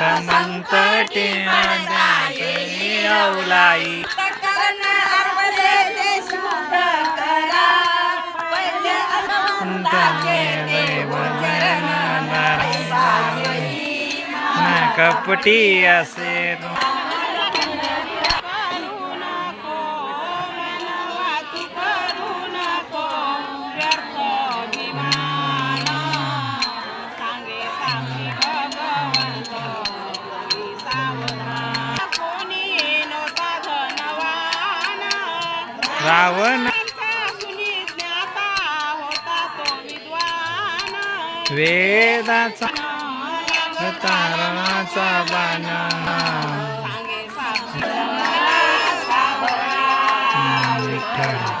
कपटी औलाई. कपटी असे रावण. वेदाचा तारणाचा बाणा. विठ्ठल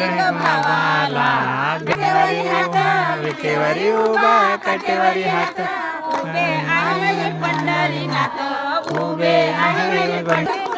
बाबाला विटेवरी उभा विटेवरी उभा कटेवरी हात. पंढरीनाथ उभे आहे